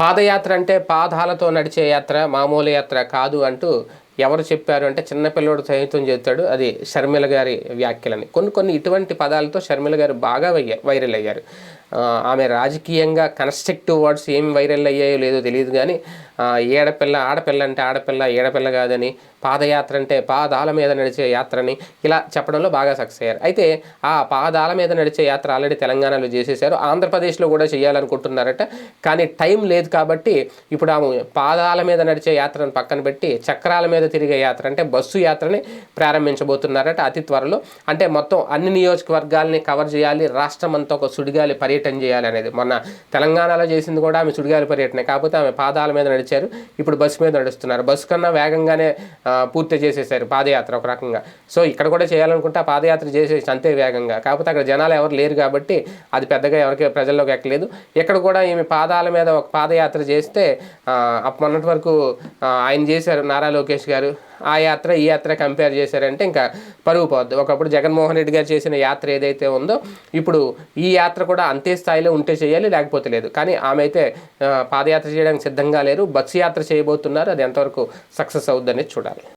పాదయాత్ర అంటే పాదాలతో నడిచే యాత్ర మామూలు యాత్ర కాదు అంటూ ఎవరు చెప్పారు అంటే చిన్నపిల్లడు సహితం చెప్తాడు అది షర్మిల గారి వ్యాఖ్యలని. కొన్ని కొన్ని ఇటువంటి పదాలతో షర్మిల గారు బాగా వై- వైరల్ అయ్యారు. ఆమె రాజకీయంగా కన్స్ట్రక్టివ్ వర్డ్స్ ఏమి వైరల్ అయ్యాయో లేదో తెలియదు కానీ ఏడపిల్ల ఆడపిల్ల అంటే ఆడపిల్ల ఏడపిల్ల కాదని పాదయాత్ర అంటే పాదాల మీద నడిచే యాత్రని ఇలా చెప్పడంలో బాగా సక్సెస్ అయ్యారు. అయితే ఆ పాదాల మీద నడిచే యాత్ర ఆల్రెడీ తెలంగాణలో చేసేసారు ఆంధ్రప్రదేశ్లో కూడా చేయాలనుకుంటున్నారట. కానీ టైం లేదు కాబట్టి ఇప్పుడు ఆమె పాదాల మీద నడిచే యాత్రను పక్కన పెట్టి చక్రాల మీద తిరిగే యాత్ర అంటే బస్సు యాత్రని ప్రారంభించబోతున్నారట అతి త్వరలో. అంటే మొత్తం అన్ని నియోజకవర్గాల్ని కవర్ చేయాలి. రాష్ట్రం అంతా ఒక సుడిగాలి పర్యటన చేయాలి అనేది మొన్న తెలంగాణలో చేసింది కూడా ఆమె సుడిగాలి పర్యటన. కాకపోతే ఆమె పాదాల మీద నడిచారు. ఇప్పుడు బస్సు మీద నడుస్తున్నారు. బస్సు కన్నా వేగంగానే పూర్తి చేసేసారు పాదయాత్ర ఒక రకంగా. సో ఇక్కడ కూడా చేయాలనుకుంటే ఆ పాదయాత్ర చేసేసి అంతే వేగంగా. కాకపోతే అక్కడ జనాలు ఎవరు లేరు కాబట్టి అది పెద్దగా ఎవరికి ప్రజల్లోకి ఎక్కలేదు. ఇక్కడ కూడా ఈమె పాదాల మీద ఒక పాదయాత్ర చేస్తే ఆ, మొన్నటి వరకు ఆయన చేశారు నారా లోకేష్ గారు. ఆ యాత్ర ఈ యాత్ర కంపేర్ చేశారంటే ఇంకా పరుగు పోద్ది. ఒకప్పుడు జగన్మోహన్ రెడ్డి గారు చేసిన యాత్ర ఏదైతే ఉందో ఇప్పుడు ఈ యాత్ర కూడా అంతే స్థాయిలో ఉంటే చేయాలి లేకపోతే లేదు. కానీ ఆమె అయితే పాదయాత్ర చేయడానికి సిద్ధంగా లేరు. బస్సు యాత్ర చేయబోతున్నారు. అది ఎంతవరకు సక్సెస్ అవుద్దని చూడాలి.